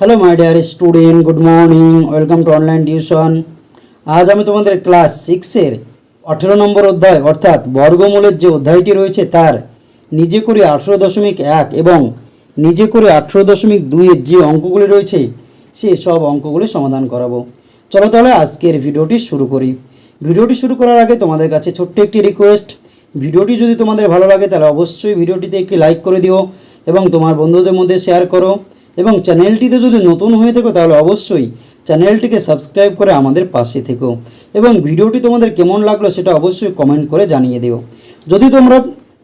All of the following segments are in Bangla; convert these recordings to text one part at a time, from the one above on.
Hello my dear student good morning welcome to online tuition আজ আমি তোমাদের ক্লাস সিক্সের আঠেরো নম্বর অধ্যায়, অর্থাৎ বর্গমূলের যে অধ্যায়টি রয়েছে তার নিজে করে আঠেরো দশমিক এক এবং নিজে করে আঠেরো দশমিক দুইয়ের যে অঙ্কগুলি রয়েছে, সে সব অঙ্কগুলি সমাধান করাবো। চলো তাহলে আজকের ভিডিওটি শুরু করি। ভিডিওটি শুরু করার আগে তোমাদের কাছে ছোট্ট একটি রিকোয়েস্ট ভিডিওটি যদি তোমাদের ভালো লাগে, তাহলে অবশ্যই ভিডিওটিতে একটি লাইক করে দিও এবং তোমার বন্ধুদের মধ্যে শেয়ার করো। এবং চ্যানেলটিতে যদি নতুন হয়ে থাকো, তাহলে অবশ্যই চ্যানেলটিকে সাবস্ক্রাইব করে আমাদের পাশে থেকো। এবং ভিডিওটি তোমাদের কেমন লাগল সেটা অবশ্যই কমেন্ট করে জানিয়ে দিও। যদি তোমরা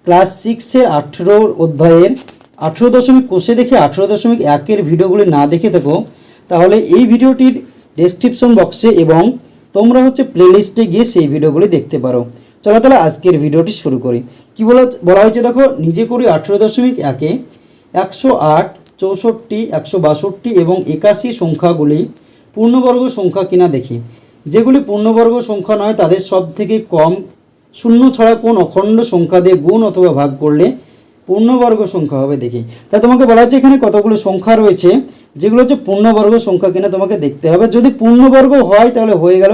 ক্লাস সিক্সের আঠেরো অধ্যায়ের আঠেরো দশমিক কোষে দেখে আঠেরো দশমিক একের ভিডিওগুলি না দেখে থাকো, তাহলে এই ভিডিওটির ডেসক্রিপশন বক্সে এবং তোমরা হচ্ছে প্লেলিস্টে গিয়ে সেই ভিডিওগুলি দেখতে পারো। চলো তাহলে আজকের ভিডিওটি শুরু করি। কি বলা বলা হয়েছে দেখো, নিজে করি আঠেরো দশমিক একে একশো আট চৌষট্টি, একশো বাষট্টি এবং একাশি সংখ্যাগুলি পূর্ণবর্গ সংখ্যা কিনা দেখি। যেগুলি পূর্ণবর্গ সংখ্যা নয়, তাদের সব থেকে কম শূন্য ছাড়া কোন অখণ্ড সংখ্যা দিয়ে গুণ অথবা ভাগ করলে পূর্ণবর্গ সংখ্যা হবে দেখি। তাই তোমাকে বলা হচ্ছে এখানে কতগুলো সংখ্যা রয়েছে, যেগুলো হচ্ছে পূর্ণবর্গ সংখ্যা কিনা তোমাকে দেখতে হবে। যদি পূর্ণবর্গ হয় তাহলে হয়ে গেল,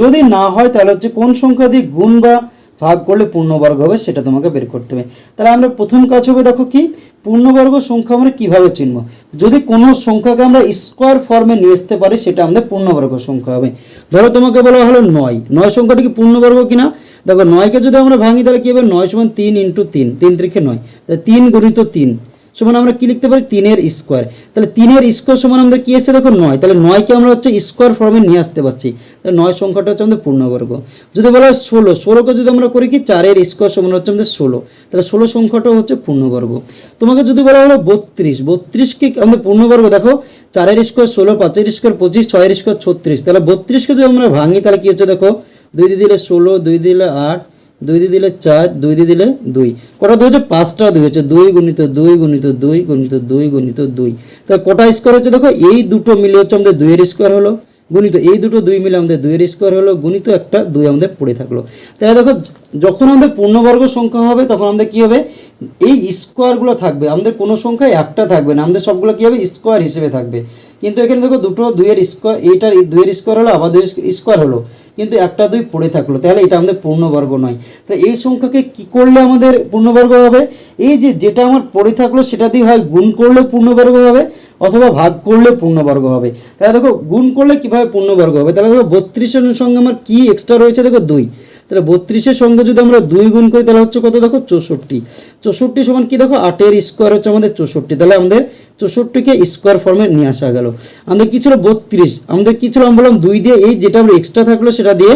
যদি না হয় তাহলে হচ্ছে কোন সংখ্যা দিয়ে গুণ বা ভাগ করলে পূর্ণবর্গ হবে সেটা তোমাকে বের করতে হবে। তাহলে আমরা প্রথম কাজ হবে দেখো কি পূর্ণবর্গ সংখ্যা আমরা কীভাবে চিনব? যদি কোনো সংখ্যাকে আমরা স্কোয়ার ফর্মে নিয়ে আসতে পারি, সেটা আমাদের পূর্ণবর্গ সংখ্যা হবে। ধরো তোমাকে বলা হলো নয়। নয় সংখ্যাটি কি পূর্ণবর্গ কিনা? দেখো, নয়কে যদি আমরা ভাঙি, তাহলে কি হবে? নয় সমান তিন ইন্টু তিন। তিন ত্রিকে নয়। তিন গুণিত তিন। সমান আমরা কি লিখতে পারি? তিনের স্কোয়ার তাহলে তিনের স্কোয়ার সমান আমাদের কি এসেছে দেখো নয়। তাহলে নয়কে আমরা হচ্ছে স্কোয়ার ফর্মে নিয়ে আসতে পারছি। তাহলে নয় সংখ্যাটা হচ্ছে আমাদের পূর্ণবর্গ। যদি বলা হয় ষোলো, ষোলোকে যদি আমরা করি কি? চারের স্কোয়ার সমান হচ্ছে আমাদের ষোলো। তাহলে ষোলো সংখ্যাটাও হচ্ছে পূর্ণবর্গ। তোমাকে যদি বলা হলো বত্রিশ, বত্রিশকে আমাদের পূর্ণবর্গ দেখো, চারের স্কোয়ার ষোলো, পাঁচের স্কোয়ার পঁচিশ, ছয়ের স্কোয়ার ছত্রিশ। তাহলে বত্রিশকে যদি আমরা ভাঙি, তাহলে কি হচ্ছে দেখো? দুই দিলে ষোলো, দুই দিলে আট দুই দিয়ে দিলে চার, দুই দিয়ে দিলে দুই। কটা দুই হচ্ছে পাঁচটা দুই হচ্ছে দুই গুণিত দুই গুণিত দুই গুণিত দুই গুণিত দুই। তাহলে কটা স্কোয়ার হচ্ছে? দেখো, এই দুটো মিলে হচ্ছে আমাদের দুইয়ের স্কোয়ার হলো। গুণিত এই দুটো দুই মিলে আমাদের দুইয়ের স্কোয়ার হলো। গুণিত একটা দুই আমাদের পড়ে থাকল। তাহলে দেখো, যখন আমাদের পূর্ণবর্গ সংখ্যা হবে, তখন আমাদের কি হবে? এই স্কোয়ারগুলো থাকবে। আমাদের কোনো সংখ্যায় একটা থাকবে না। আমাদের সবগুলো কী হবে? স্কোয়ার হিসেবে থাকবে। কিন্তু এখানে দেখো দুটো দুইয়ের স্কোয়ার এইটার দুইয়ের স্কোয়ার হলো, আবার দুই স্কোয়ার হলো। কিন্তু একটা দুই পড়ে থাকল। তাহলে এটা আমাদের পূর্ণবর্গ নয়। তাহলে এই সংখ্যাকে কি করলে আমাদের পূর্ণবর্গ হবে? এই যে যেটা আমার পড়ে থাকল, সেটা দিয়ে হয় গুণ করলে পূর্ণবর্গ হবে, অথবা ভাগ করলে পূর্ণবর্গ হবে। তাহলে দেখো, গুণ করলে কীভাবে পূর্ণবর্গ হবে? তাহলে দেখো, বত্রিশের সঙ্গে আমার কি এক্সট্রা রয়েছে? দেখো, দুই। তাহলে বত্রিশের সঙ্গে যদি আমরা দুই গুণ করি, তাহলে হচ্ছে কত দেখো? চৌষট্টি। চৌষট্টি সমান কি দেখো? আটের স্কোয়ার হচ্ছে আমাদের চৌষট্টি। তাহলে আমাদের চৌষট্টিকে স্কোয়ার ফর্মে নিয়ে আসা গেল। আমাদের কি ছিল? বত্রিশ। আমাদের কি ছিল? আমি বললাম দুই দিয়ে এই যেটা আমরা এক্সট্রা থাকল, সেটা দিয়ে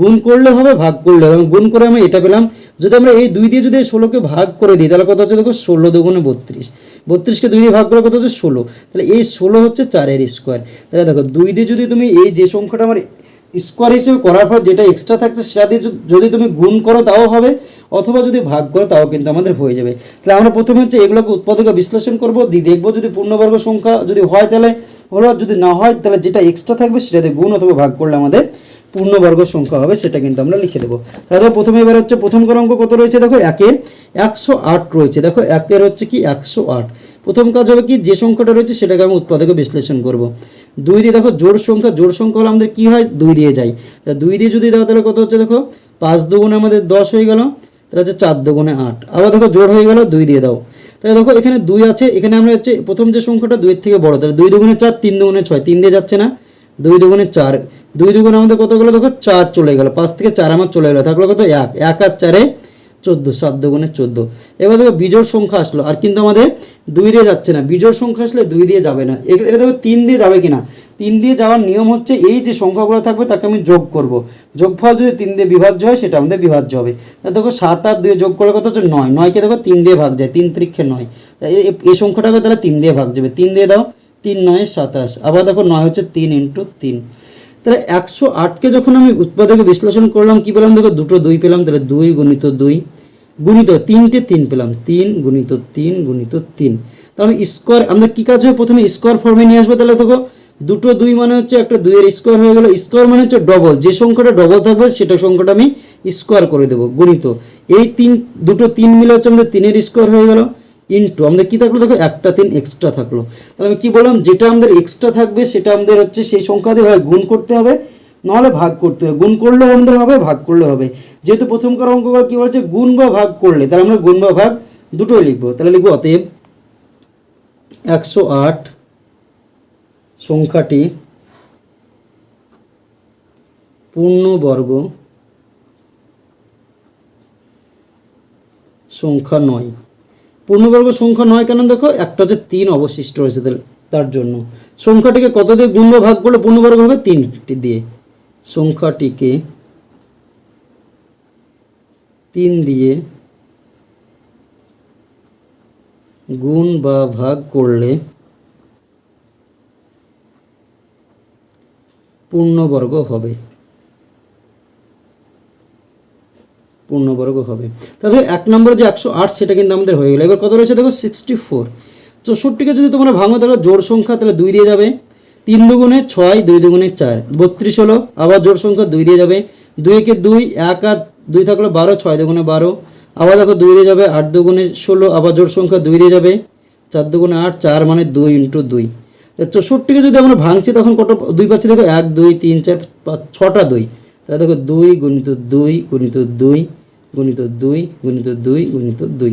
গুণ করলে হবে, ভাগ করলে হবে। গুণ করে আমরা এটা পেলাম। যদি আমরা এই দুই দিয়ে যদি ষোলোকে ভাগ করে দিই, তাহলে কত হচ্ছে দেখো? ষোলো দুগুণে বত্রিশ। বত্রিশকে দুই দিয়ে ভাগ করে কত হচ্ছে? ষোলো। তাহলে এই ষোলো হচ্ছে চারের স্কোয়ার তাহলে দেখো, দুই দিয়ে যদি তুমি এই যে সংখ্যাটা আমার স্কোয়ার হিসেবে করার পর যেটা এক্সট্রা থাকছে সেটা দিয়ে যদি- তুমি গুণ করো তাও হবে, অথবা যদি ভাগ করো তাও কিন্তু আমাদের হয়ে যাবে। তাহলে আমরা প্রথমে হচ্ছে এগুলোকে উৎপাদকে বিশ্লেষণ করব দিয়ে দেখব যদি পূর্ণবর্গ সংখ্যা যদি হয় তাহলে হলো যদি না হয় তাহলে যেটা এক্সট্রা থাকবে সেটা দিয়ে গুণ অথবা ভাগ করলে আমাদের পূর্ণবর্গ সংখ্যা হবে, সেটা কিন্তু আমরা লিখে দেবো। তাহলে প্রথমে এবার হচ্ছে প্রথম কর অঙ্ক কত রয়েছে? দেখো একের একশো আট রয়েছে। দেখো একের হচ্ছে কি একশো আট। প্রথম কাজ হবে কি, যে সংখ্যাটা রয়েছে সেটাকে আমি উৎপাদকে বিশ্লেষণ করব। দুই দিয়ে দেখো, জোড় সংখ্যা জোড় সংখ্যা হলে আমাদের কী হয়? দুই দিয়ে যায়। তা দুই দিয়ে যদি দাও, তাহলে কত হচ্ছে দেখো? পাঁচ দুগুণে আমাদের দশ হয়ে গেল, তাহলে হচ্ছে চার দুগুণে আট। আবার দেখো, জোড় হয়ে গেল, দুই দিয়ে দাও। তাহলে দেখো, এখানে দুই আছে, এখানে আমরা হচ্ছে প্রথম যে সংখ্যাটা দুইয়ের থেকে বড়, তাহলে দুই দুগুণে চার, তিন দুগুণে ছয়, তিন দিয়ে যাচ্ছে না। দুই দুগুণে চার, দুই দুগুণে আমাদের কত গেলো? দেখো, চার চলে গেলো, পাঁচ থেকে চার আমার চলে গেলো, থাকল কত? এক এক আর চারে চোদ্দ, সাত দুগুণে চোদ্দ। এবার দেখো, বিজোড় সংখ্যা আসলো, আর কিন্তু আমাদের দুই দিয়ে যাচ্ছে না। বিজোড় সংখ্যা আসলে দুই দিয়ে যাবে না। এটা দেখো তিন দিয়ে যাবে কিনা? তিন দিয়ে যাওয়ার নিয়ম হচ্ছে এই যে সংখ্যাগুলো থাকবে তাকে আমি যোগ করব। যোগফল যদি তিন দিয়ে বিভাজ্য হয় সেটা আমাদের বিভাজ্য হবে। দেখো সাত আর দুয়ে যোগ করলে কত হচ্ছে? নয়। নয়কে দেখো তিন দিয়ে ভাগ যায়। তিন ত্রিক্ষে নয়। এই সংখ্যাটাকে তাহলে তিন দিয়ে ভাগ যাবে। তিন দিয়ে দাও। তিন, নয়, সাতাশ। আবার দেখো নয় হচ্ছে তিন ইন্টু তিন। তাহলে একশো আটকে যখন আমি উৎপাদকে বিশ্লেষণ করলাম, কি পেলাম দেখো? দুটো দুই পেলাম। তাহলে দুই গুণিত দুই। গুণিত তিনটে তিন পেলাম, তিন গুণিত তিন গুণিত তিন। তাহলে স্কোয়ার আমরা কি কাজ হবে? প্রথমে স্কোয়ার ফর্মে নিয়ে আসব তাহলে দেখো, দুটো দুই মানে হচ্ছে একটা দুইয়ের স্কোয়ার হয়ে গেল। স্কোয়ার মানে হচ্ছে ডবল যে সংখ্যাটা ডবল থাকবে, সেটা সংখ্যাটা আমি স্কোয়ার করে দেবো, গুণিত। এই তিন, দুটো তিন মিলে হচ্ছে আমাদের তিনের স্কোয়ার হয়ে গেল। ইন্টু আমাদের কী থাকল? দেখো, একটা তিন এক্সট্রা থাকল। তাহলে আমি কী বললাম, যেটা আমাদের এক্সট্রা থাকবে, সেটা আমাদের হচ্ছে সেই সংখ্যা দিয়ে হয়, গুণ করতে হবে। নাহলে ভাগ করতে হবে। গুণ করলেও আমাদের হবে, ভাগ করলে হবে। যেহেতু প্রথমকার অঙ্কগুলো কী বলছে? গুণ বা ভাগ করলে। তাহলে আমরা গুণ বা ভাগ দুটোই লিখব। তাহলে লিখব অতএব একশো আট সংখ্যাটি পূর্ণবর্গ সংখ্যা নয়। পূর্ণবর্গ সংখ্যা নয় কেন দেখো? একটা হচ্ছে তিন অবশিষ্ট রয়েছে তার জন্য। সংখ্যাটিকে কত দিয়ে গুণ বা ভাগ করলে পূর্ণবর্গ হবে? তিনটি দিয়ে। সংখ্যাটিকে তিন দিয়ে গুণ বা ভাগ করলে পূর্ণবর্গ হবে। পূর্ণবর্গ হবে। তাহলে এক নম্বরে যে একশো আট সেটা কিন্তু আমাদের হয়ে গেল। এবার কত রয়েছে? দেখো সিক্সটি ফোর চৌষট্টিকে যদি তোমরা ভাঙো, তাহলে জোড় সংখ্যা তাহলে দুই দিয়ে যাবে। তিন দুগুণে ছয়, দুই দুগুণে চার। বত্রিশ হলো, আবার জোড় সংখ্যা দুই দিয়ে যাবে। দুই একে দুই, এক আর দুই থাকল বারো, ছয় দুগুণে বারো। আবার দেখো দুই দিয়ে যাবে, আট দুগুণে ষোলো, আবার জোড় সংখ্যা দুই দিয়ে যাবে। চার দুগুণে আট, চার মানে দুই ইন্টু দুই। চৌষট্টিকে যদি আমরা ভাঙছি, তখন কত দুই পাচ্ছি? দেখো এক, দুই, তিন, চার, পাঁচ, ছটা দুই। তাহলে দেখো দুই গুণিত দুই গুণিত দুই গুণিত দুই গুণিত দুই গুণিত দুই।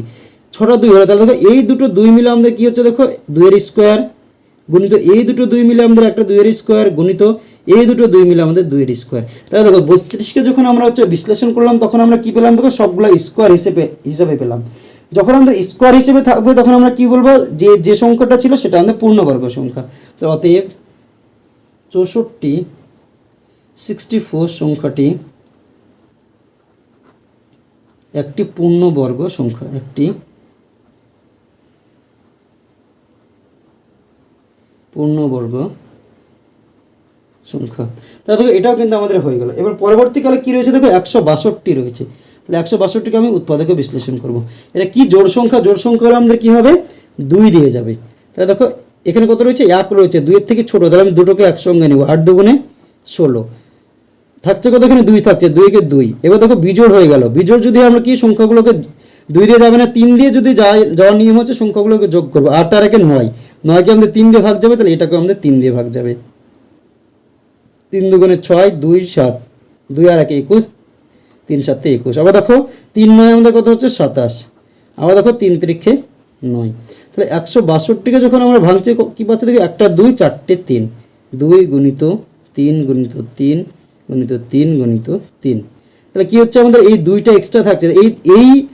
ছটা দুই হলো, তাহলে দেখো এই দুটো দুই মিলে আমাদের কী হচ্ছে? দেখো দুইয়ের স্কোয়ার গুণিত এই দুটো দুই মিলে আমাদের একটা দুইয়ের স্কোয়ার গুণিত এই দুটো দুই মিলে আমাদের দুইয়ের স্কোয়ার তাহলে দেখো বত্রিশকে যখন আমরা হচ্ছে বিশ্লেষণ করলাম, তখন আমরা কি পেলাম? দেখো সবগুলো স্কোয়ার হিসেবে, হিসাবে পেলাম। যখন আমাদের স্কোয়ার হিসেবে থাকবে, তখন আমরা কি বলব? যে যে সংখ্যাটা ছিল সেটা আমাদের পূর্ণবর্গ সংখ্যা। তো অতএব চৌষট্টি সিক্সটি ফোর সংখ্যাটি একটি পূর্ণবর্গ সংখ্যা, একটি পূর্ণবর্গ সংখ্যা। তাহলে দেখো, এটাও কিন্তু আমাদের হয়ে গেল। এবার পরবর্তীকালে কি রয়েছে? দেখো, একশো বাষট্টি রয়েছে। তাহলে একশো বাষট্টিকে আমি উৎপাদকে বিশ্লেষণ করব। এটা কি জোড় সংখ্যা? জোড় সংখ্যা হলে আমাদের কী হবে? দুই দিয়ে যাবে। তাহলে দেখো, এখানে কত রয়েছে? এক রয়েছে। দুইয়ের থেকে ছোটো, তাহলে আমি দুটোকে একসঙ্গে নেব। আট দুগুণে ষোলো। থাকছে কত এখানে? দুই থাকছে। দুইকে দুই। এবার দেখো, বিজোড় হয়ে গেল। বিজোড় যদি আমরা কি সংখ্যাগুলোকে দুই দিয়ে যাবে না, তিন দিয়ে যদি যাওয়ার নিয়ম হচ্ছে সংখ্যাগুলোকে যোগ করব। আট আর একে নয়। নয়কে আমাদের তিন দিয়ে ভাগ যাবে, তাহলে এটাকে আমাদের তিন দিয়ে ভাগ যাবে। তিন দুগুণে ছয়, দুই সাত। দুই আর এক একুশ, তিন সাতে একুশ। আবার দেখো, তিন নয় আমাদের কত হচ্ছে? সাতাশ। আবার দেখো, তিন তিরিক্ষে নয়। তাহলে একশো বাষট্টিকে যখন আমরা ভাঙছি, ক- পাচ্ছি দেখি? একটা, দুই, চারটে, তিন। দুই গুণিত তিন গুণিত তিন গুণিত তিন গুণিত তিন। তাহলে কি হচ্ছে? আমাদের এই দুইটা এক্সট্রা থাকছে। এই এই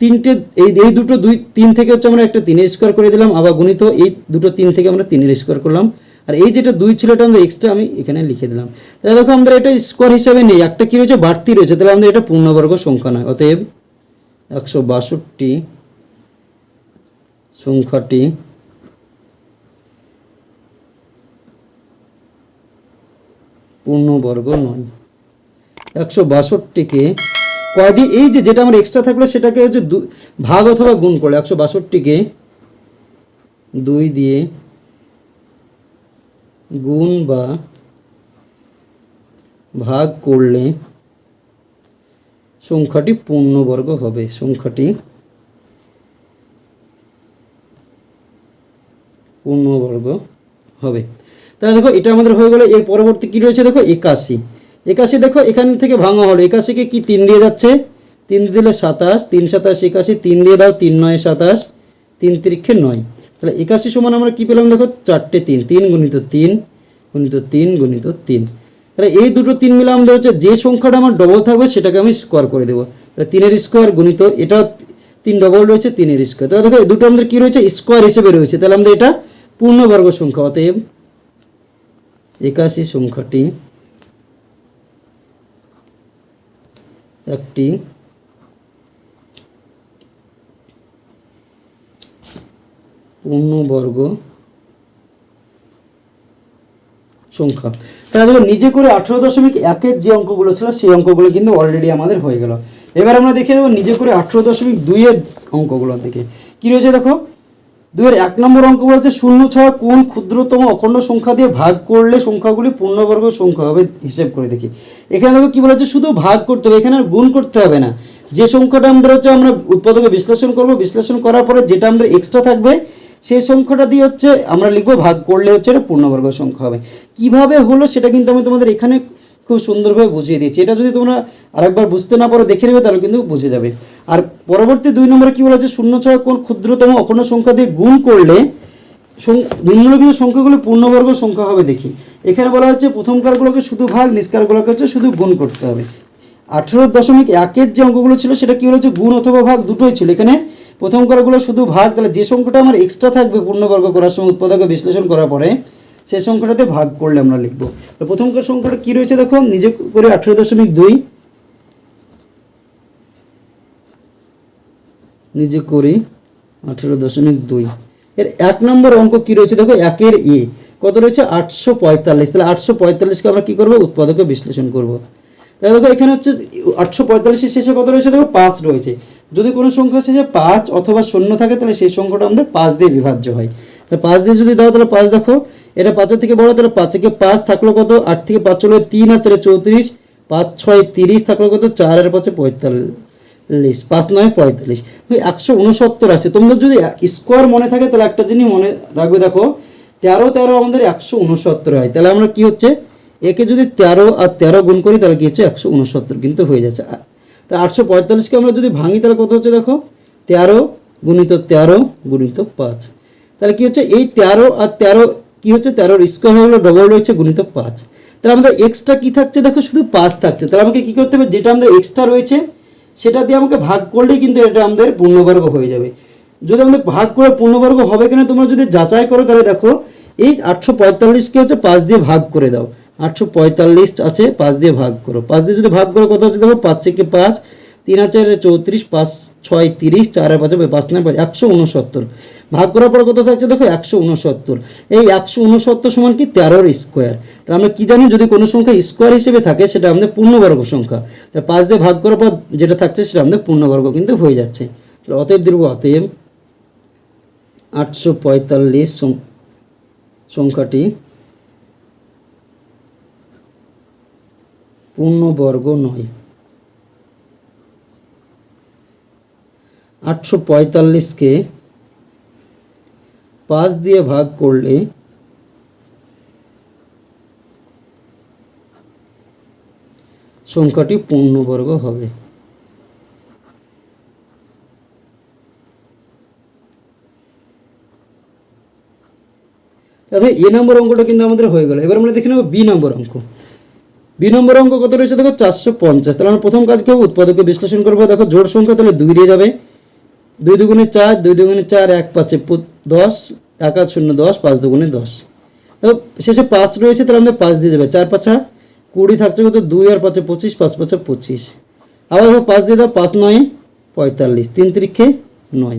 তিনটে, এই এই দুটো দুই, তিন থেকে হচ্ছে আমরা একটা তিনের স্কোয়ার করে দিলাম, আবার গুণিত এই দুটো তিন থেকে আমরা তিনের স্কোয়ার করলাম। আর এই যেটা দুই ছিল এটা আমরা এক্সট্রা আমি এখানে লিখে দিলাম। তাহলে দেখো আমাদের এটা স্কোয়ার হিসাবে নেই, একটা কি রয়েছে? বাড়তি রয়েছে। তাহলে আমাদের এটা পূর্ণবর্গ সংখ্যা নয়। অতএব একশো বাষট্টি সংখ্যাটি পূর্ণবর্গ নয়। একশো বাষট্টিকে কয়দিন? এই যে যেটা আমার এক্সট্রা থাকল সেটাকে হচ্ছে ভাগ অথবা গুণ করলে, একশো বাষট্টিকে দুই দিয়ে গুণ বা ভাগ করলে সংখ্যাটি পূর্ণবর্গ হবে। সংখ্যাটি পূর্ণবর্গ হবে। তাহলে দেখো, এটা আমাদের হয়ে গেলো, এর পরবর্তী কী রয়েছে দেখো? একাশি। একাশি দেখো, এখান থেকে ভাঙা হলো। একাশিকে কি তিন দিয়ে যাচ্ছে? তিন দিলে সাতাশ, তিন সাতাশ একাশি, তিন দিয়ে দাও তিন, নয়, সাতাশ, তিন তিরিক্ষে নয়। তাহলে একাশি সমান আমরা কি পেলাম দেখো? চারটে তিন তিন গুণিত তিন গুণিত তিন গুণিত তিন। তাহলে এই দুটো তিন মিলে আমাদের হচ্ছে যে সংখ্যাটা আমার ডবল থাকবে, সেটাকে আমি স্কোয়ার করে দেবো। তাহলে তিনের স্কোয়ার গুণিত, এটা তিন ডবল রয়েছে, তিনের স্কোয়ার তাহলে দেখো দুটো আমাদের কী রয়েছে? স্কোয়ার হিসেবে রয়েছে। তাহলে আমাদের এটা পূর্ণবর্গ সংখ্যা, অতএব একাশি সংখ্যাটি একটি পূর্ণবর্গ সংখ্যা। তাহলে দেখো, নিজে করে আঠেরো দশমিক একের যে অঙ্কগুলো ছিল, সেই অঙ্কগুলো কিন্তু অলরেডি আমাদের হয়ে গেল। এবার আমরা দেখে দেবো নিজে করে আঠেরো দশমিক দুইয়ের অঙ্কগুলো দেখে। কী রয়েছে দেখো? দুইয়ের এক নম্বর অঙ্ক বলছে, শূন্য ছাড়া কোন ক্ষুদ্রতম অখণ্ড সংখ্যা দিয়ে ভাগ করলে সংখ্যাগুলি পূর্ণবর্গ সংখ্যা হবে হিসেব করে দেখি। এখানে দেখো কি বলেছে, শুধু ভাগ করতে হবে, এখানে গুণ করতে হবে না। যে সংখ্যাটা আমাদের হচ্ছে, আমরা উৎপাদকে বিশ্লেষণ করব, বিশ্লেষণ করার পরে যেটা আমাদের এক্সট্রা থাকবে, সেই সংখ্যাটা দিয়ে হচ্ছে আমরা লিখব, ভাগ করলে হচ্ছে এটা পূর্ণবর্গ সংখ্যা হবে। কীভাবে হলো সেটা কিন্তু আমি তোমাদের এখানে খুব সুন্দরভাবে বুঝিয়ে দিয়েছি। এটা যদি তোমরা আরেকবার বুঝতে না পারো, দেখে নেবে, তাহলে কিন্তু বুঝে যাবে। আর পরবর্তী দুই নম্বরে কি বলেছে? শূন্য ছয় কোন ক্ষুদ্রতম অখণ্ড সংখ্যা দিয়ে গুণ করলে নিম্নলিখিত সংখ্যাগুলো পূর্ণবর্গ সংখ্যা হবে দেখি। এখানে বলা হচ্ছে প্রথম কারগুলোকে শুধু ভাগ নিষ্কারগুলোকে হচ্ছে শুধু গুণ করতে হবে। আঠেরো দশমিক একের যে অঙ্কগুলো ছিল, সেটা কি হচ্ছে গুণ অথবা ভাগ দুটোই ছিল। এখানে প্রথম কারগুলো শুধু ভাগ, তাহলে যে সংখ্যাটা আমার এক্সট্রা থাকবে পূর্ণবর্গ করার সময়, উৎপাদকে বিশ্লেষণ করার পরে সেই সংখ্যাটাতে ভাগ করলে আমরা লিখব। তো প্রথম কার সংখ্যাটা কি রয়েছে দেখো? নিজে করে আঠেরো দশমিক দুই। নিজে করি আঠেরো দশমিক দুই। এর এক নম্বর অঙ্ক কি রয়েছে দেখো? একের এ। কত রয়েছে? আটশো পঁয়তাল্লিশ। তাহলে আটশো পঁয়তাল্লিশকে আমরা কি করব? উৎপাদকে বিশ্লেষণ করব। তাহলে দেখো, এখানে হচ্ছে আটশো পঁয়তাল্লিশের শেষে কত রয়েছে দেখো? পাঁচ রয়েছে। যদি কোনো সংখ্যা শেষে পাঁচ অথবা শূন্য থাকে, তাহলে সেই সংখ্যাটা আমাদের পাঁচ দিয়ে বিভাজ্য হয়। তাহলে পাঁচ দিয়ে যদি দাও, তাহলে পাঁচ দেখো। এটা পাঁচের থেকে বড়, তাহলে পাঁচ থেকে পাঁচ থাকল কত? আট থেকে পাঁচ চলো তিন, আর চারে চৌত্রিশ। পাঁচ, ছয়, তিরিশ থাকল কত? চার, আর পাঁচে পঁয়তাল্লিশ। পাঁচ, নয়, পঁয়তাল্লিশ। একশো উনসত্তর আছে। তোমাদের যদি স্কোয়ার মনে থাকে, তাহলে একটা জিনিস মনে রাখবে, দেখো, তেরো তেরো আমাদের একশো উনসত্তর হয়। তাহলে আমরা কি হচ্ছে? একে যদি তেরো আর তেরো গুণ করি, তাহলে কি হচ্ছে? একশো উনসত্তর কিন্তু হয়ে যাচ্ছে। তা আটশো পঁয়তাল্লিশকে আমরা যদি ভাঙি, তাহলে কত হচ্ছে, দেখো? তেরো গুণিত তেরো গুণিত পাঁচ। তাহলে কি হচ্ছে? এই তেরো আর তেরো কি হচ্ছে? তেরোর স্কোয়ার হয়ে গেলো ডবল রয়েছে গুণিত পাঁচ। তাহলে আমাদের এক্সট্রা কি থাকছে? দেখো, শুধু পাঁচ থাকছে। তাহলে আমাকে কি করতে হবে? যেটা আমাদের এক্সট্রা রয়েছে, সেটা দিয়ে আমাকে ভাগ করলেই কিন্তু এটা আমাদের পূর্ণবর্গ হয়ে যাবে। যদি আমাদের ভাগ করে পূর্ণবর্গ হবে কিনা, তোমরা যদি যাচাই করো, তাহলে দেখো, এই আটশো পঁয়তাল্লিশকে হচ্ছে পাঁচ দিয়ে ভাগ করে দাও। আটশো পঁয়তাল্লিশ আছে, পাঁচ দিয়ে ভাগ করো। পাঁচ দিয়ে যদি ভাগ করো, কত হচ্ছে দেখো? পাঁচ থেকে পাঁচ, তিন হাজার চৌত্রিশ, পাঁচ ছয় তিরিশ, চার পাঁচে পাঁচ, নয়, পাঁচ, একশো উনসত্তর। ভাগ করার পর কত থাকছে? দেখো, একশো উনসত্তর। এই একশো উনসত্তর সমান কি? তেরোর স্কোয়ার। তাহলে আমরা কি জানি? যদি কোনো সংখ্যা স্কোয়ার হিসেবে থাকে, সেটা আমাদের পূর্ণবর্গ সংখ্যা। তা পাঁচ দিয়ে ভাগ করার পর যেটা থাকছে, সেটা আমাদের পূর্ণবর্গ কিন্তু হয়ে যাচ্ছে। তাহলে অতএব দিব, অতএব আটশো পঁয়তাল্লিশ সংখ্যাটি পূর্ণবর্গ নয়। আটশো পঁয়তাল্লিশকে পাঁচ দিয়ে ভাগ করলে সংখ্যাটি পূর্ণবর্গ হবে। তাহলে এ নম্বর অঙ্কটা কিন্তু আমাদের হয়ে গেল। এবার আমরা দেখে নেব বি নম্বর অঙ্ক। বি নম্বর অঙ্ক কত রয়েছে? দেখো, চারশো পঞ্চাশ। তাহলে আমরা প্রথম কাজ কি হবে উৎপাদকে বিশ্লেষণ করব। দেখো, জোড় সংখ্যা তাহলে দুই দিয়ে যাবে। দুই দুগুণে চার, দুই দুগুণে চার, এক পাঁচে দশ, এক আট শূন্য দশ, পাঁচ দুগুণে দশ। শেষে পাঁচ রয়েছে, তাহলে আমাদের পাঁচ দিয়ে যাবে চার পাঁচা কুড়ি থাকছে কত? দুই আর পাঁচে পঁচিশ, পাঁচ পাঁচে পঁচিশ। আবার পাঁচ দিয়ে দাও, পাঁচ নয়, পঁয়তাল্লিশ। তিন তিরিখে নয়।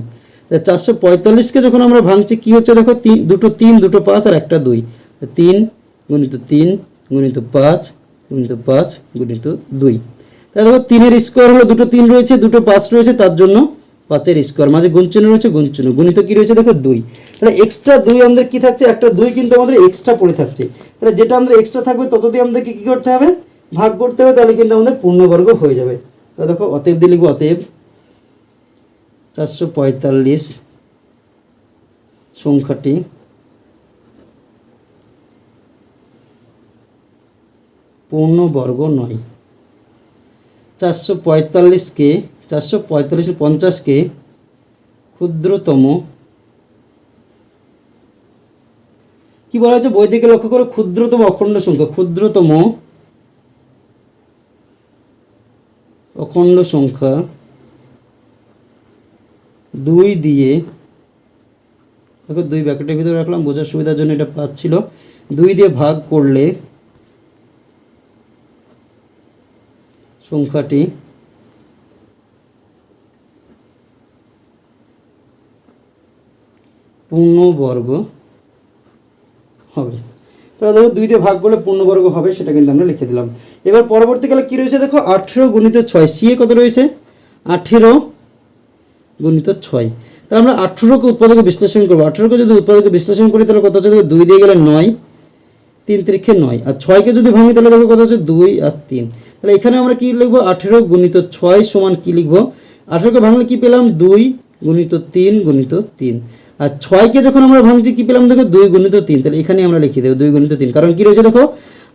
তা চারশো পঁয়তাল্লিশকে যখন আমরা ভাঙছি, কি হচ্ছে দেখো? তিন, দুটো তিন, দুটো পাঁচ আর একটা দুই। তিন গুণিত তিন গুণিত পাঁচ গুণিত পাঁচ গুণিত দুই। তাহলে দেখো তিনের স্কোয়ার হলো দুটো তিন রয়েছে, দুটো পাঁচ রয়েছে, তার জন্য পাঁচের স্কোয়ার মাঝে গুণচিহ্ন রয়েছে, গুণচিহ্ন। গুণিত কি রয়েছে? দেখো দুই। তাহলে এক্সট্রা দুই আমাদের কি থাকছে? একটা দুই কিন্তু আমাদের এক্সট্রা পড়ে থাকছে। তাহলে যেটা আমাদের এক্সট্রা থাকবে তত দিয়ে আমাদেরকে কি করতে হবে? ভাগ করতে হবে, তাহলে কিন্তু আমাদের পূর্ণবর্গ হয়ে যাবে। তাহলে দেখো, অতএব দিয়ে লিখব, অতএব চারশো পঁয়তাল্লিশ সংখ্যাটি পূর্ণবর্গ নয়। চারশো পঁয়তাল্লিশকে চারশো পঁয়তাল্লিশ পঞ্চাশকে ক্ষুদ্রতম। কি বলা হচ্ছে বই থেকে লক্ষ্য করো, ক্ষুদ্রতম অখণ্ড সংখ্যা, ক্ষুদ্রতম অখণ্ড সংখ্যা দুই দিয়ে দুই ব্যাকেটের ভিতরে রাখলাম, বোঝার সুবিধার জন্য এটা পাচ্ছিল। দুই দিয়ে ভাগ করলে সংখ্যাটি পূর্ণবর্গ হবে। তাহলে দেখো দুই দিয়ে ভাগ করলে পূর্ণবর্গ হবে, সেটা কিন্তু আমরা লিখে দিলাম। এবার পরবর্তীকালে কি রয়েছে দেখো? আঠেরো গুণিত ছয় সিএ কত রয়েছে? আঠেরো গুণিত ছয়। তাহলে আমরা আঠেরোকে উৎপাদকে বিশ্লেষণ করব। আঠেরোকে যদি উৎপাদকে বিশ্লেষণ করি, তাহলে কত হচ্ছে? দুই দিয়ে গেলে নয়, তিন তিরিখে নয়। আর ছয়কে যদি ভাঙি, তাহলে দেখো কত হচ্ছে? দুই আর তিন। তাহলে এখানে আমরা কি লিখব? আঠেরো গুণিত ছয় সমান কি লিখব? আঠেরোকে ভাঙলে কি পেলাম? দুই গুণিত তিন গুণিত তিন। আর ছয়কে যখন আমরা ভাঙছি, কি পেলাম? দেখো, দুই গুণিত তিন। তাহলে এখানে আমরা লিখে দেবো দুই গুণিত তিন। কারণ কি রয়েছে দেখো?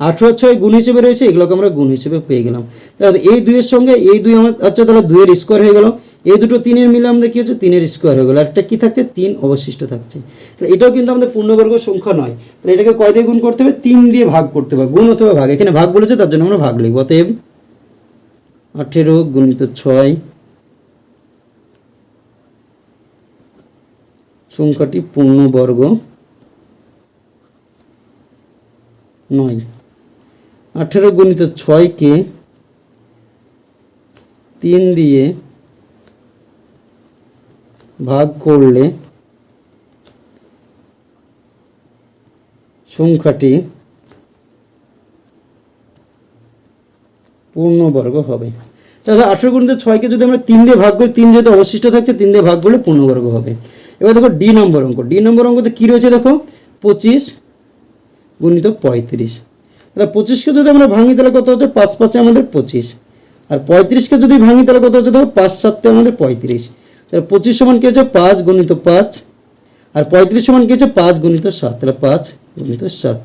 আঠেরো ছয় গুণ হিসেবে রয়েছে, এগুলোকে আমরা গুণ হিসেবে পেয়ে গেলাম। তাহলে এই দুইয়ের সঙ্গে এই দুই আমার আচ্ছা তাহলে দুইয়ের স্কোয়ার হয়ে গেল। এই দুটো তিনের মিলে আমাদের কী হচ্ছে? তিনের স্কোয়ার হয়ে গেলো। একটা কী থাকছে? তিন অবশিষ্ট থাকছে। তাহলে এটাও কিন্তু আমাদের পূর্ণবর্গ সংখ্যা নয়। তাহলে এটাকে কয় দিয়ে গুণ করতে হবে? তিন দিয়ে ভাগ করতে হবে। গুণ অথবা ভাগ। এখানে ভাগ বলেছে, তার জন্য আমরা ভাগ লিখব। অতএব আঠেরো গুণিত ছয় সংখ্যাটি পূর্ণবর্গ নয়। আঠেরো গুণিত ছয়কে তিন দিয়ে ভাগ করলে সংখ্যাটি পূর্ণবর্গ হবে। তাহলে আঠেরো গুণিত ছয়কে যদি আমরা তিন দিয়ে ভাগ করি, তিন যেহেতু অবশিষ্ট থাকছে, তিন দিয়ে ভাগ করলে পূর্ণবর্গ হবে। এবার দেখো ডি নম্বর অঙ্ক। ডি নম্বর অঙ্কতে কী রয়েছে দেখো? পঁচিশ গুণিত পঁয়ত্রিশ। তাহলে পঁচিশকে যদি আমরা ভাঙি, তাহলে কত হচ্ছে? পাঁচ পাঁচে আমাদের পঁচিশ। আর পঁয়ত্রিশকে যদি ভাঙি, তাহলে কত হচ্ছে? দেখো পাঁচ সাততে আমাদের পঁয়ত্রিশ। তাহলে পঁচিশ সমান কী হচ্ছে? পাঁচ গুণিত পাঁচ। আর পঁয়ত্রিশ সমান কী হচ্ছে? পাঁচ গুণিত সাত। তাহলে পাঁচ গুণিত সাত।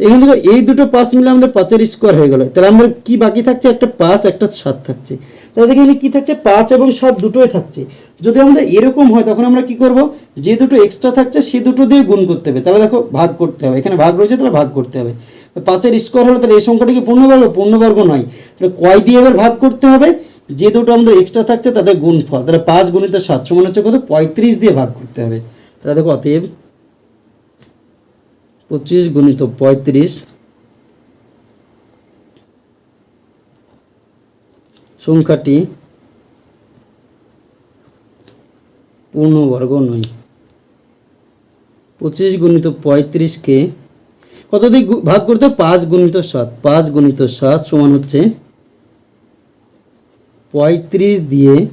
এখানে দেখো এই দুটো পাঁচ মিলে আমাদের পাঁচের স্কোয়ার হয়ে গেল। তাহলে আমাদের কি বাকি থাকছে? একটা পাঁচ, একটা সাত থাকছে। তাহলে দেখি এখানে কি থাকছে? পাঁচ এবং সাত দুটোই থাকছে। যদি আমাদের এরকম হয়, তখন আমরা কি করব? যে দুটো এক্সট্রা থাকছে, সে দুটো দিয়ে গুণ করতে হবে। তাহলে দেখো, ভাগ করতে হবে। এখানে ভাগ রয়েছে, তাহলে ভাগ করতে হবে। পাঁচের স্কোয়ার হলো তাহলে এই সংখ্যাটা কি পূর্ণবর্গ? পূর্ণবর্গ নয়। তাহলে কয় দিয়ে এবার ভাগ করতে হবে? যে দুটো আমাদের এক্সট্রা থাকছে, তাদের গুণফল। তাহলে পাঁচ গুণিত সাত সমান হচ্ছে কত? পঁয়ত্রিশ দিয়ে ভাগ করতে হবে। তাহলে দেখো, অতএব পঁচিশ গুণিত পঁয়ত্রিশ সংখ্যাটি পূর্ণবর্গ নয়। পঁচিশ গুণিত পঁয়ত্রিশকে কত গু- ভাগ করতে? পাঁচ গুণিত সাত। পাঁচ গুণিত সাত সমান হচ্ছে পঁয়ত্রিশ দিয়ে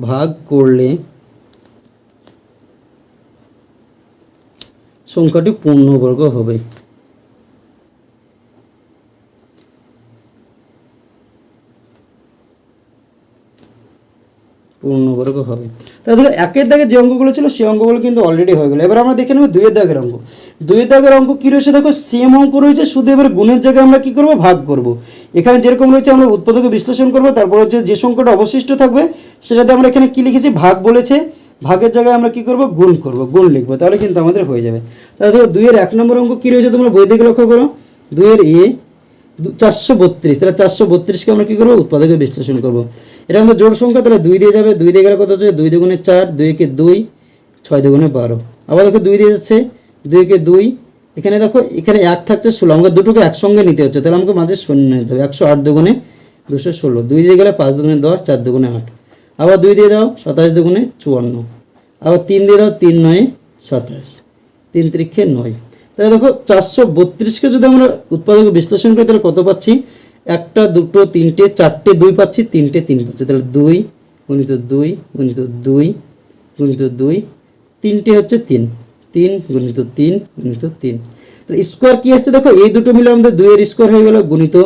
ভাগ করলে সংখ্যাটি পূর্ণবর্গ হবে। পূর্ণবর্গ হবে। তাহলে দেখো, একের দাগে যে অঙ্কগুলো ছিল, সেই অঙ্কগুলো কিন্তু অলরেডি হয়ে গেলো। এবার আমরা দেখে নেব দুইয়ের দাগের অঙ্ক। দুইয়ের দাগের অঙ্ক কী রয়েছে? দেখো সেম অঙ্ক রয়েছে, শুধু এবার গুণের জায়গায় আমরা কী করব? ভাগ করব। এখানে যেরকম রয়েছে, আমরা উৎপাদকে বিশ্লেষণ করব, তারপর হচ্ছে যে সংখ্যাটা অবশিষ্ট থাকবে, সেটাতে আমরা এখানে কী লিখেছি? ভাগ বলেছে। ভাগের জায়গায় আমরা কী করব? গুণ করব। গুণ লিখব, তাহলে কিন্তু আমাদের হয়ে যাবে। তাহলে দেখো, দুইয়ের এক নম্বর অঙ্ক কী রয়েছে তোমরা বই থেকে লক্ষ্য করো। দুইয়ের এ চারশো বত্রিশ। তাহলে চারশো বত্রিশকে আমরা কী করব? উৎপাদকে বিশ্লেষণ করব। এটা আমাদের জোড় সংখ্যা, তাহলে দুই দিয়ে যাবে, দুই দিয়ে গেলে কত হচ্ছে? দুই দুগুণে চার দুইকে দুই, ছয় দুগুণে বারো। আবার দেখো দুই দিয়ে যাচ্ছে দুইকে দুই, এখানে দেখো, এখানে এক থাকছে ষোলো, আমাকে দুটোকে একসঙ্গে নিতে হচ্ছে, তাহলে আমাকে মাঝে শূন্য নিতে হবে, একশো আট দুগুণে দুশো ষোলো, দুই দিয়ে গেলে পাঁচ দুগুণে দশ, চার দুগুণে আট। আবার দুই দিয়ে দাও, সাতাশ দুগুণে চুয়ান্ন, আবার তিন দিয়ে দাও, তিন নয়, সাতাশ, তিন ত্রিক্ষে নয়। তাহলে দেখো, চারশো বত্রিশকে যদি আমরা উৎপাদক বিশ্লেষণ করি, তাহলে কত পাচ্ছি? একটা, দুটো, তিনটে, চারটে, দুই পাচ্ছি, তিনটে, তিন পাচ্ছি। তাহলে দুই গুণিত দুই গুণিত দুই গুণিত দুই, তিনটে হচ্ছে তিন। তিন গুণিত তিন গুণিত তিন। তাহলে স্কোয়ার কী আসছে দেখো, এই দুটো মিলে আমাদের দুইয়ের স্কোয়ার হয়ে গেল গুণিত।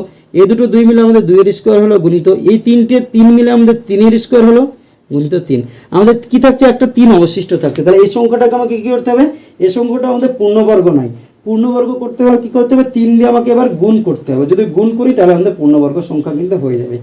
এই দুটো দুই মিলে আমাদের দুইয়ের স্কোয়ার হলো গুণিত। এই তিনটে তিন মিলে আমাদের তিনের স্কোয়ার হলো গুণিত তিন। আমাদের কি থাকছে? একটা তিন অবশিষ্ট থাকছে। তাহলে এই সংখ্যাটাকে আমাকে কী করতে হবে? এই সংখ্যাটা আমাদের পূর্ণবর্গ নয়। পূর্ণবর্গ করতে হলে কি করতে হবে? তিন দিয়ে আমাকে এবার গুণ করতে হবে। যদি গুণ করি, তাহলে আমাদের পূর্ণবর্গ সংখ্যা কিন্তু হয়ে যাবে।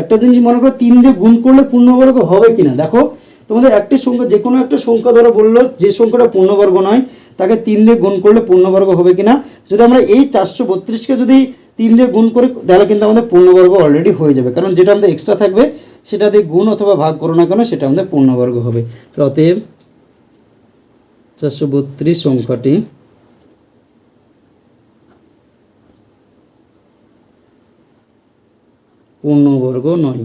একটা জিনিস মনে করো, তিন দিয়ে গুণ করলে পূর্ণবর্গ হবে কিনা? দেখো, তোমাদের একটি সংখ্যা, যে কোনো একটা সংখ্যা ধরো বলল, যে সংখ্যাটা পূর্ণবর্গ নয়, তাকে তিন দিয়ে গুণ করলে পূর্ণবর্গ হবে কিনা? যদি আমরা এই চারশো বত্রিশকে যদি তিন দিয়ে গুণ করি, তাহলে কিন্তু আমাদের পূর্ণবর্গ অলরেডি হয়ে যাবে। কারণ যেটা আমাদের এক্সট্রা থাকবে, সেটা দিয়ে গুণ অথবা ভাগ করো না কেন, সেটা আমাদের পূর্ণবর্গ হবে। অতএব, চারশো বত্রিশ সংখ্যাটি পূর্ণবর্গ নয়।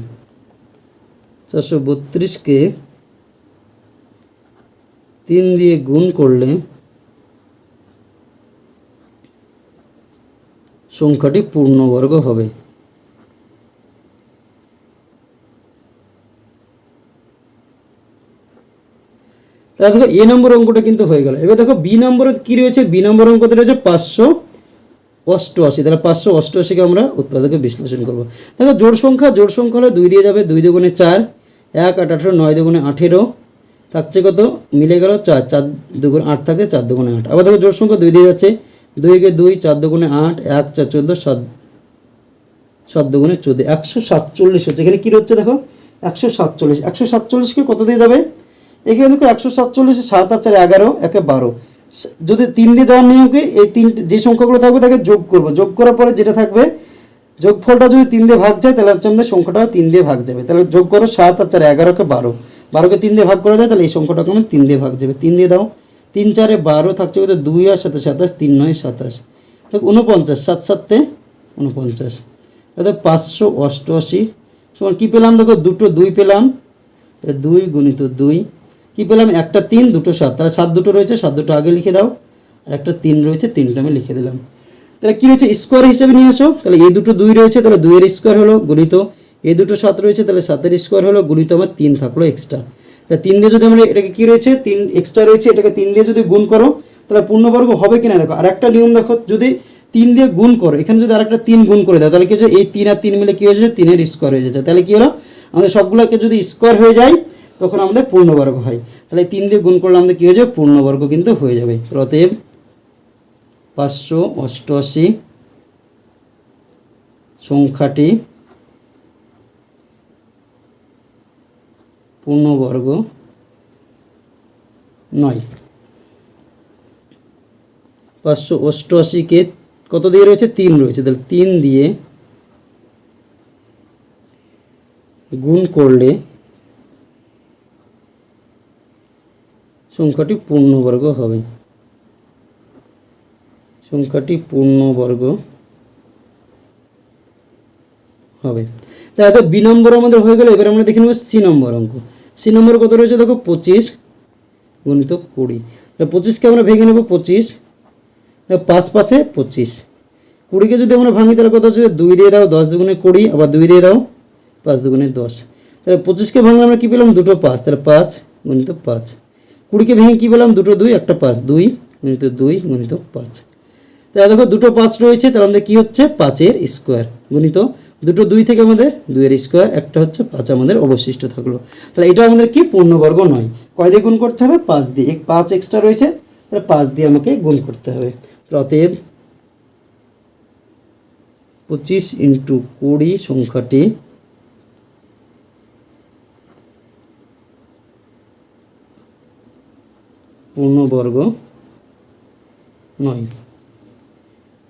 চারশো বত্রিশকে তিন দিয়ে গুণ করলে সংখ্যাটি পূর্ণবর্গ হবে। তাহলে দেখো এ নম্বর অঙ্কটা কিন্তু হয়ে গেল। এবার দেখো বি নম্বরে কী রয়েছে? বি নম্বর অঙ্কতে রয়েছে পাঁচশো অষ্টআশি, তাহলে পাঁচশো অষ্টআশিকে আমরা উৎপাদকে বিশ্লেষণ করব। দেখো, জোড় সংখ্যা জোড় সংখ্যা হলে দুই দিয়ে যাবে দুই দুগুণে চার, এক, আট, আঠেরো, নয় দুগুণে আঠেরো, থাকছে কত? মিলে গেল চার চার দুগুণে আট থাকছে চার দুগুণে আট। আবার দেখো, জোড় সংখ্যা দুই দিয়ে যাচ্ছে, দুইকে দুই, চার দুগুণে আট, এক, চার, চোদ্দ, সাত সাত দুগুণে চোদ্দ, একশো সাতচল্লিশ হচ্ছে। এখানে কী হচ্ছে দেখো? একশো সাতচল্লিশ। একশো সাতচল্লিশকে কত দিয়ে যাবে? এখানে দেখো, একশো সাতচল্লিশে সাত আর চার এগারো, একে বারো। যদি তিন দিয়ে যাওয়ার নিয়মকে এই তিন যে সংখ্যাগুলো থাকবে তাকে যোগ করব। যোগ করার পরে যেটা থাকবে, যোগফলটা যদি তিন দিয়ে ভাগ যায়, তাহলে হচ্ছে আমাদের সংখ্যাটাও তিন দিয়ে ভাগ যাবে। তাহলে যোগ করো সাত আর চার এগারোকে বারো। বারোকে তিন দিয়ে ভাগ করা যায়, তাহলে এই সংখ্যাটাকে আমার তিন দিয়ে ভাগ যাবে। তিন দিয়ে দাও। তিন চারে বারো থাকছে কত দুই আর সাথে সাতাশ, তিন নয়, সাতাশ। দেখ উনপঞ্চাশ সাত সাতে উনপঞ্চাশ তাহলে পাঁচশো অষ্টআশি। সমান কী পেলাম? দেখো দুটো দুই পেলাম। তাহলে দুই গুণিত দুই কী পেলাম? একটা তিন, দুটো সাত। তাহলে সাত দুটো রয়েছে, সাত দুটো আগে লিখে দাও। আর একটা তিন রয়েছে, তিনটা আমি লিখে দিলাম। তাহলে কী রয়েছে? স্কোয়ার হিসেবে নিয়ে আসো। তাহলে এই দুটো দুই রয়েছে, তাহলে দুইয়ের স্কোয়ার হলো গুণিত। এই দুটো সাত রয়েছে, তাহলে সাতের স্কোয়ার হলো গুণিত, আমার তিন থাকল এক্সট্রা তাহলে তিন দিয়ে যদি আমরা এটাকে কী রয়েছে? তিন এক্সট্রা রয়েছে, এটাকে তিন দিয়ে যদি গুণ করো, তাহলে পূর্ণবর্গ হবে কিনা? দেখো আর একটা নিয়ম দেখো, যদি তিন দিয়ে গুণ করো, এখানে যদি আরেকটা তিন গুণ করে দাও, তাহলে কি হচ্ছে এই তিন আর তিন মিলে কী হয়ে যাচ্ছে? তিনের স্কোয়ার হয়ে যাচ্ছে। তাহলে কী হলো? আমাদের সবগুলোকে যদি স্কোয়ার হয়ে যায় তখন আমাদের পূর্ণবর্গ হয়। তাহলে তিন দিয়ে গুণ করলে আমাদের কী হয়ে যাবে? পূর্ণবর্গ কিন্তু হয়ে যাবে। অতএব পাঁচশো অষ্টআশি সংখ্যাটি পূর্ণবর্গ নয়। পাঁচশো অষ্টআশিকে কত দিয়ে রয়েছে? তিন রয়েছে। তাহলে তিন দিয়ে গুণ করলে সংখ্যাটি পূর্ণবর্গ হবে। সংখ্যাটি পূর্ণবর্গ হবে। তাহলে তো বি নম্বর আমাদের হয়ে গেল, এবার আমরা দেখে নেব সি নম্বর অঙ্ক। সি নম্বর কত রয়েছে? দেখো পঁচিশ গুণিত কুড়ি। তাহলে পঁচিশকে আমরা ভেঙে নেব পঁচিশ। পাঁচ পাঁচে পঁচিশ। কুড়িকে যদি আমরা ভাঙি, তাহলে কত হচ্ছে? দুই দিয়ে দাও দশ দুগুণে কুড়ি, আবার দুই দিয়ে দাও পাঁচ দুগুণে দশ। তাহলে পঁচিশকে ভাঙলে আমরা কী পেলাম? দুটো পাঁচ। তাহলে পাঁচ গুণিত পাঁচ। কুড়িকে ভেঙে কী বললাম দুটো দুই, একটা পাঁচ। দুই গুণিত দুই গুণিত পাঁচ। তাহলে দেখো, দুটো পাঁচ রয়েছে, তাহলে আমাদের কী হচ্ছে? পাঁচের স্কোয়ার। গুণিত দুটো দুই থেকে আমাদের দুইয়ের স্কোয়ার, একটা হচ্ছে পাঁচ আমাদের অবশিষ্ট থাকল। তাহলে এটা আমাদের কি? পূর্ণবর্গ নয়। কয় দিয়ে গুণ করতে হবে? পাঁচ দিয়ে। পাঁচ এক্সট্রা রয়েছে, তাহলে পাঁচ দিয়ে আমাকে গুণ করতে হবে। অতএব পঁচিশ ইন্টু কুড়ি সংখ্যাটি পূর্ণবর্গ নয়।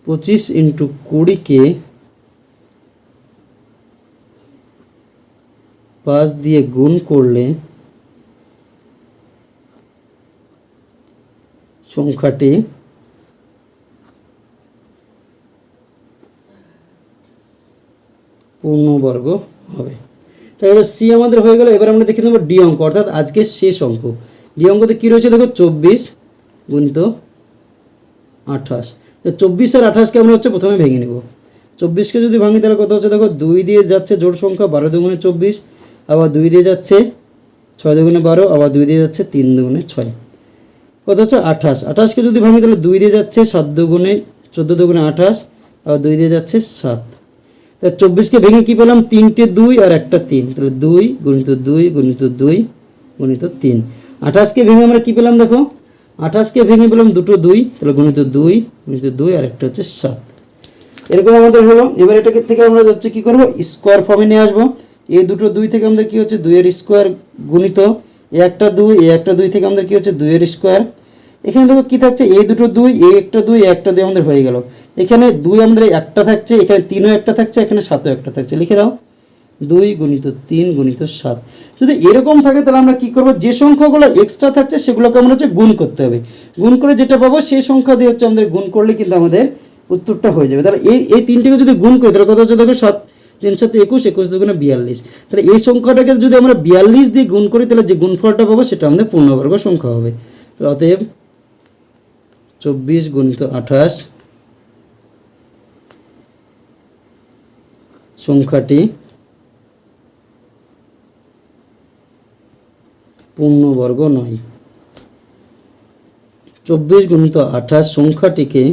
পঁচিশ ইন্টু কুড়িকে পাঁচ দিয়ে গুণ করলে সংখ্যাটি পূর্ণবর্গ হবে। তাহলে সি আমাদের হয়ে গেল, এবার আমরা দেখে নেব ডি অঙ্ক, অর্থাৎ আজকের শেষ অঙ্ক। ডি অঙ্কতে কী রয়েছে দেখো? চব্বিশ গুণিত আঠাশ। তো চব্বিশ আর আঠাশকে আমরা হচ্ছে প্রথমে ভেঙে নেব। চব্বিশকে যদি ভাঙি, তাহলে কত হচ্ছে দেখো? দুই দিয়ে যাচ্ছে জোড় সংখ্যা বারো দুগুণে চব্বিশ, আবার দুই দিয়ে যাচ্ছে ছয় দুগুণে বারো, আবার দুই দিয়ে যাচ্ছে তিন দুগুণে ছয়। কত হচ্ছে? আঠাশ। আঠাশকে যদি ভাঙি, তাহলে দুই দিয়ে যাচ্ছে সাত দুগুণে, চোদ্দ দুগুণে আঠাশ, আবার দুই দিয়ে যাচ্ছে সাত। তা চব্বিশকে ভেঙে কী পেলাম? তিনটে দুই আর একটা তিন। তাহলে দুই গুণিত দুই গুণিত দুই, গুণিত তিন। আঠাশকে ভেঙে আমরা কী পেলাম দেখো? আঠাশকে ভেঙে পেলাম দুটো দুই, তাহলে গুণিত দুই গুণিত দুই, আর একটা হচ্ছে সাত। এরকম আমাদের হলো। এবার এটাকে থেকে আমরা হচ্ছে কী করব? স্কোয়ার ফর্মে নিয়ে আসব। এই দুটো দুই থেকে আমাদের কী হচ্ছে? দুইয়ের স্কোয়ার গুণিত এ একটা দুই, এ একটা দুই থেকে আমাদের কী হচ্ছে? দুইয়ের স্কোয়ার। এখানে দেখো কী থাকছে? এই দুটো দুই, এ একটা দুই একটা দুই আমাদের হয়ে গেল। এখানে দুই আমাদের একটা থাকছে, এখানে তিনও একটা থাকছে, এখানে সাতও একটা থাকছে। লিখে দাও। দুই গুণিত তিন গুণিত সাত। যদি এরকম থাকে, তাহলে আমরা কি করব? যে সংখ্যাগুলো এক্সট্রা থাকছে, সেগুলোকে আমরা হচ্ছে গুণ করতে হবে। গুণ করে যেটা পাবো, সেই সংখ্যা দিয়ে হচ্ছে আমাদের গুণ করলে কিন্তু আমাদের উত্তরটা হয়ে যাবে। তাহলে এই এই তিনটিকে যদি গুণ করি, তাহলে কত হচ্ছে? দেখো সাত, তিন সাথে একুশ একুশ দুগুণে বিয়াল্লিশ। তাহলে এই সংখ্যাটাকে যদি আমরা বিয়াল্লিশ দিয়ে গুণ করি, তাহলে যে গুণফলটা পাবো, সেটা আমাদের পূর্ণবর্গ সংখ্যা হবে। তাহলে অতএব চব্বিশ গুণিত আঠাশ সংখ্যাটি পূর্ণবর্গ নয়। চব্বিশ গুণিত আঠাশ সংখ্যাটিকে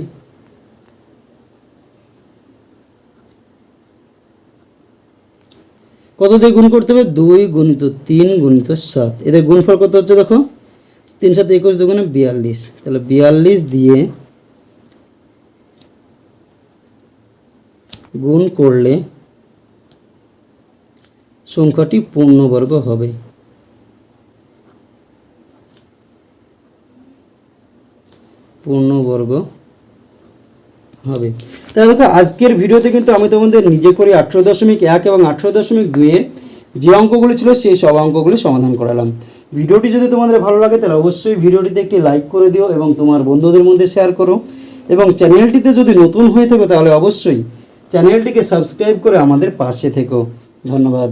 কত দিয়ে গুণ করতে হবে? দুই গুণিত তিন গুণিত সাত। এদের গুণফল কত হচ্ছে দেখো? তিন সাথে একুশ দুগুণে বিয়াল্লিশ। তাহলে বিয়াল্লিশ দিয়ে গুণ করলে সংখ্যাটি পূর্ণবর্গ হবে। পূর্ণবর্গ হবে। তাহলে দেখো, আজকের ভিডিওতে কিন্তু আমি তোমাদের নিজে করে আঠেরো দশমিক এক এবং আঠেরো দশমিক দুইয়ের যে অঙ্কগুলি ছিল, সেই সব অঙ্কগুলি সমাধান করালাম। ভিডিওটি যদি তোমাদের ভালো লাগে, তাহলে অবশ্যই ভিডিওটিতে একটি লাইক করে দিও এবং তোমার বন্ধুদের মধ্যে শেয়ার করো। এবং চ্যানেলটিতে যদি নতুন হয়ে থাকো, তাহলে অবশ্যই চ্যানেলটিকে সাবস্ক্রাইব করে আমাদের পাশে থেকো। ধন্যবাদ।